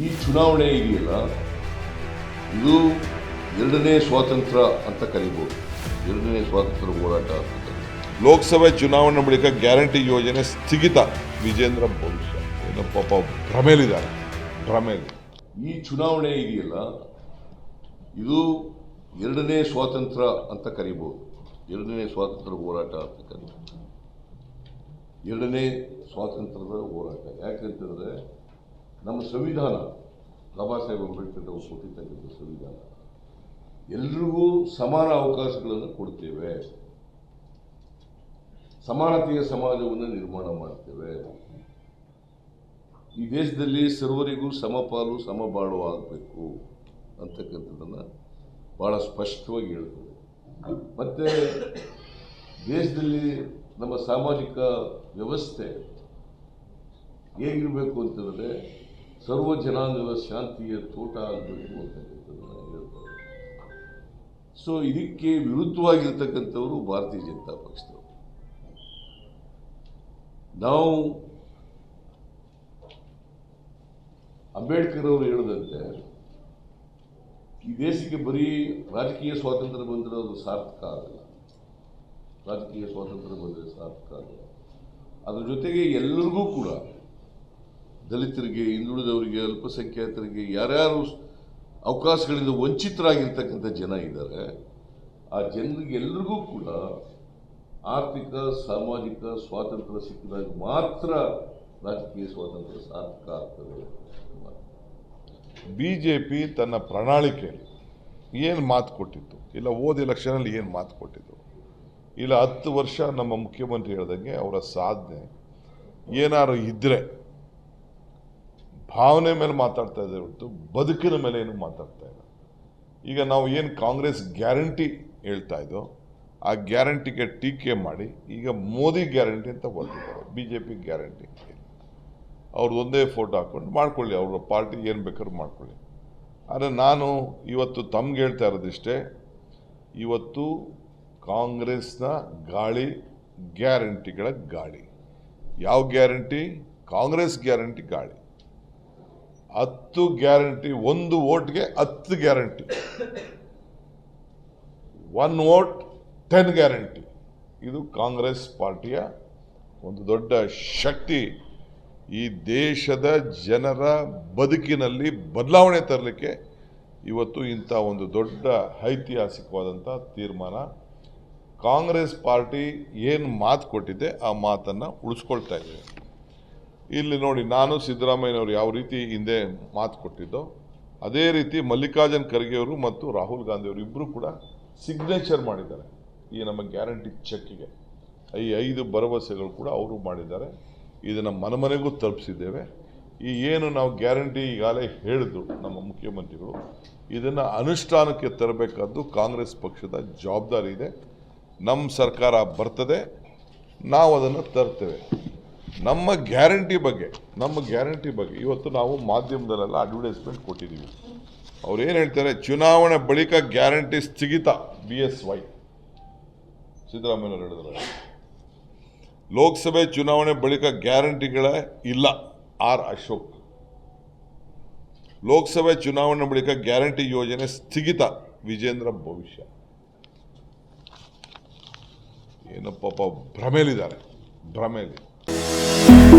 ಈ ಚುನಾವಣೆ ಇದೆಯಲ್ಲ ಇದು ಎರಡನೇ ಸ್ವಾತಂತ್ರ್ಯ ಅಂತ ಕರಿಬೋದು. ಎರಡನೇ ಸ್ವಾತಂತ್ರ್ಯ ಹೋರಾಟ ಅಂತ ಲೋಕಸಭೆ ಚುನಾವಣೆ ಬಳಿಕ ಗ್ಯಾರಂಟಿ ಯೋಜನೆ ಸ್ಥಗಿತ. ವಿಜೇಂದ್ರ ಭವಿಷ್ಯ. ಏನೋ ಪಾಪ ಭ್ರಮೇಲಿದ್ದಾರೆ ಭ್ರಮೇಲಿ ಈ ಚುನಾವಣೆ ಇದೆಯಲ್ಲ ಇದು ಎರಡನೇ ಸ್ವಾತಂತ್ರ್ಯ ಅಂತ ಕರಿಬೋದು. ಎರಡನೇ ಸ್ವಾತಂತ್ರ್ಯ ಹೋರಾಟ ಅಂತ ಕರಿಬೋದು. ಎರಡನೇ ಸ್ವಾತಂತ್ರ್ಯದ ಹೋರಾಟ. ಯಾಕಂತಂದರೆ ನಮ್ಮ ಸಂವಿಧಾನ, ಬಾಬಾ ಸಾಹೇಬ್ ಅಂಬೇಡ್ಕರ್ ಅವರು ಕೊಟ್ಟಿರ್ತಕ್ಕಂಥ ಸಂವಿಧಾನ. ಎಲ್ರಿಗೂ ಸಮಾನ ಅವಕಾಶಗಳನ್ನು ಕೊಡ್ತೇವೆ. ಸಮಾನತೆಯ ಸಮಾಜವನ್ನು ನಿರ್ಮಾಣ ಮಾಡ್ತೇವೆ. ಈ ದೇಶದಲ್ಲಿ ಸರ್ವರಿಗೂ ಸಮಪಾಲು, ಸಮಬಾಳು ಆಗಬೇಕು ಅಂತಕ್ಕಂಥದ್ದನ್ನು ಭಾಳ ಸ್ಪಷ್ಟವಾಗಿ ಹೇಳ್ತದೆ ಮತ್ತು ದೇಶದಲ್ಲಿ ನಮ್ಮ ಸಾಮಾಜಿಕ ವ್ಯವಸ್ಥೆ ಹೇಗಿರಬೇಕು ಅಂತಂದರೆ ಸರ್ವ ಜನಾಂಗದ ಶಾಂತಿಯ ತೋಟ ಆಗಬೇಕು ಸೊ ಇದಕ್ಕೆ ವಿರುದ್ಧವಾಗಿರ್ತಕ್ಕಂಥವರು ಭಾರತೀಯ ಜನತಾ ಪಕ್ಷದವರು. ನಾವು ಅಂಬೇಡ್ಕರ್ ಅವರು ಹೇಳಿದಂತೆ, ಈ ದೇಶಕ್ಕೆ ಬರೀ ರಾಜಕೀಯ ಸ್ವಾತಂತ್ರ್ಯ ಬಂದರೆ ಅದು ಸಾರ್ಥಕ ಆಗಲ್ಲ. ರಾಜಕೀಯ ಸ್ವಾತಂತ್ರ್ಯ ಬಂದರೆ ಸಾರ್ಥಕ ಆಗಲ್ಲ. ಅದರ ಜೊತೆಗೆ ಎಲ್ಲರಿಗೂ ಕೂಡ ದಲಿತರಿಗೆ, ಹಿಂದುಳಿದವರಿಗೆ, ಅಲ್ಪಸಂಖ್ಯಾತರಿಗೆ ಯಾರ್ಯಾರು ಅವಕಾಶಗಳಿಂದ ವಂಚಿತರಾಗಿರ್ತಕ್ಕಂಥ ಜನ ಇದ್ದಾರೆ, ಆ ಜನರಿಗೆ ಎಲ್ರಿಗೂ ಕೂಡ ಆರ್ಥಿಕ, ಸಾಮಾಜಿಕ ಸ್ವಾತಂತ್ರ್ಯ ಸಿಕ್ಕಿದಾಗ ಮಾತ್ರ ರಾಜಕೀಯ ಸ್ವಾತಂತ್ರ್ಯ ಸಾರ್ಥಕ ಆಗ್ತದೆ ಬಿ ಜೆ ಪಿ ತನ್ನ ಪ್ರಣಾಳಿಕೆಯಲ್ಲಿ ಏನು ಮಾತು ಕೊಟ್ಟಿತ್ತು? ಇಲ್ಲ ಓದ್ ಎಲೆಕ್ಷನಲ್ಲಿ ಏನು ಮಾತು ಕೊಟ್ಟಿತ್ತು? ಇಲ್ಲ ಹತ್ತು ವರ್ಷ ನಮ್ಮ ಮುಖ್ಯಮಂತ್ರಿ ಹೇಳ್ದಂಗೆ ಅವರ ಸಾಧನೆ ಏನಾರು ಇದ್ದರೆ ಭಾವನೆ ಮೇಲೆ ಮಾತಾಡ್ತಾ ಇದ್ದಾರೆ ಹೊರತು ಬದುಕಿನ ಮೇಲೆ ಏನು ಮಾತಾಡ್ತಾ ಇಲ್ಲ. ಈಗ ನಾವು ಏನು ಕಾಂಗ್ರೆಸ್ ಗ್ಯಾರಂಟಿ ಹೇಳ್ತಾ ಇದ್ದೋ ಆ ಗ್ಯಾರಂಟಿಗೆ ಟೀಕೆ ಮಾಡಿ ಈಗ ಮೋದಿ ಗ್ಯಾರಂಟಿ ಅಂತ ಬರ್ತಿದ್ದಾರೆ ಬಿ ಜೆ ಪಿ ಗ್ಯಾರಂಟಿ. ಅವ್ರದ್ದು ಒಂದೇ ಫೋಟೋ ಹಾಕ್ಕೊಂಡು ಮಾಡ್ಕೊಳ್ಳಿ, ಅವ್ರ ಪಾರ್ಟಿ ಏನು ಬೇಕಾದ್ರೂ ಮಾಡ್ಕೊಳ್ಳಿ. ಆದರೆ ನಾನು ಇವತ್ತು ತಮ್ಗೆ ಹೇಳ್ತಾ ಇರೋದಿಷ್ಟೇ, ಇವತ್ತು ಕಾಂಗ್ರೆಸ್ನ ಗಾಳಿ ಗ್ಯಾರಂಟಿಗಳ ಗಾಳಿ. ಯಾವ ಗ್ಯಾರಂಟಿ? ಕಾಂಗ್ರೆಸ್ ಗ್ಯಾರಂಟಿ ಗಾಳಿ. ಹತ್ತು ಗ್ಯಾರಂಟಿ, ಒಂದು ಓಟ್ಗೆ ಹತ್ತು guarantee. One vote ten guarantee ಇದು ಕಾಂಗ್ರೆಸ್ ಪಾರ್ಟಿಯ ಒಂದು ದೊಡ್ಡ ಶಕ್ತಿ. ಈ ದೇಶದ ಜನರ ಬದುಕಿನಲ್ಲಿ ಬದಲಾವಣೆ ತರಲಿಕ್ಕೆ ಇವತ್ತು ಇಂಥ ಒಂದು ದೊಡ್ಡ ಐತಿಹಾಸಿಕವಾದಂಥ ತೀರ್ಮಾನ. ಕಾಂಗ್ರೆಸ್ ಪಾರ್ಟಿ ಏನು ಮಾತು ಕೊಟ್ಟಿದೆ ಆ ಮಾತನ್ನು ಉಳಿಸ್ಕೊಳ್ತಾ ಇದೆ ಇಲ್ಲಿ ನೋಡಿ, ನಾನು ಸಿದ್ದರಾಮಯ್ಯನವರು ಯಾವ ರೀತಿ ಹಿಂದೆ ಮಾತು ಕೊಟ್ಟಿದ್ದೋ, ಅದೇ ರೀತಿ ಮಲ್ಲಿಕಾರ್ಜುನ್ ಖರ್ಗೆಯವರು ಮತ್ತು ರಾಹುಲ್ ಗಾಂಧಿ ಅವರು ಇಬ್ಬರು ಕೂಡ ಸಿಗ್ನೇಚರ್ ಮಾಡಿದ್ದಾರೆ. ಈ ನಮ್ಮ ಗ್ಯಾರಂಟಿ ಚೆಕ್ಗೆ ಈ ಐದು ಭರವಸೆಗಳು ಕೂಡ ಅವರು ಮಾಡಿದ್ದಾರೆ. ಇದನ್ನು ಮನಮನೆಗೂ ತಲುಪಿಸಿದ್ದೇವೆ. ಈ ಏನು ನಾವು ಗ್ಯಾರಂಟಿ ಈಗಾಗಲೇ ಹೇಳಿದ್ರು ನಮ್ಮ ಮುಖ್ಯಮಂತ್ರಿಗಳು, ಇದನ್ನು ಅನುಷ್ಠಾನಕ್ಕೆ ತರಬೇಕಾದ್ದು ಕಾಂಗ್ರೆಸ್ ಪಕ್ಷದ ಜವಾಬ್ದಾರಿ ಇದೆ. ನಮ್ಮ ಸರ್ಕಾರ ಬರ್ತದೆ, ನಾವು ಅದನ್ನು ತರ್ತೇವೆ. ನಮ್ಮ ಗ್ಯಾರಂಟಿ ಬಗ್ಗೆ, ನಮ್ಮ ಗ್ಯಾರಂಟಿ ಬಗ್ಗೆ ಇವತ್ತು ನಾವು ಮಾಧ್ಯಮದಲ್ಲೆಲ್ಲ ಅಡ್ವರ್ಟೈಸ್ಮೆಂಟ್ ಕೊಟ್ಟಿದ್ದೀವಿ. ಅವ್ರು ಏನು ಹೇಳ್ತಾರೆ? ಚುನಾವಣೆ ಬಳಿಕ ಗ್ಯಾರಂಟಿ ಸ್ಥಗಿತ ಬಿ ಎಸ್ ವೈ ಸಿದ್ದರಾಮಯ್ಯ ಹೇಳಿದ್ರೆ. ಲೋಕಸಭೆ ಚುನಾವಣೆ ಬಳಿಕ ಗ್ಯಾರಂಟಿಗಳೇ ಇಲ್ಲ, ಆರ್ ಅಶೋಕ್. ಲೋಕಸಭೆ ಚುನಾವಣೆ ಬಳಿಕ ಗ್ಯಾರಂಟಿ ಯೋಜನೆ ಸ್ಥಗಿತ, ವಿಜೇಂದ್ರ ಭವಿಷ್ಯ. ಏನೋ ಪಾಪ ಭ್ರಮೇಲಿದ್ದಾರೆ ಭ್ರಮೇಲಿ Thank you.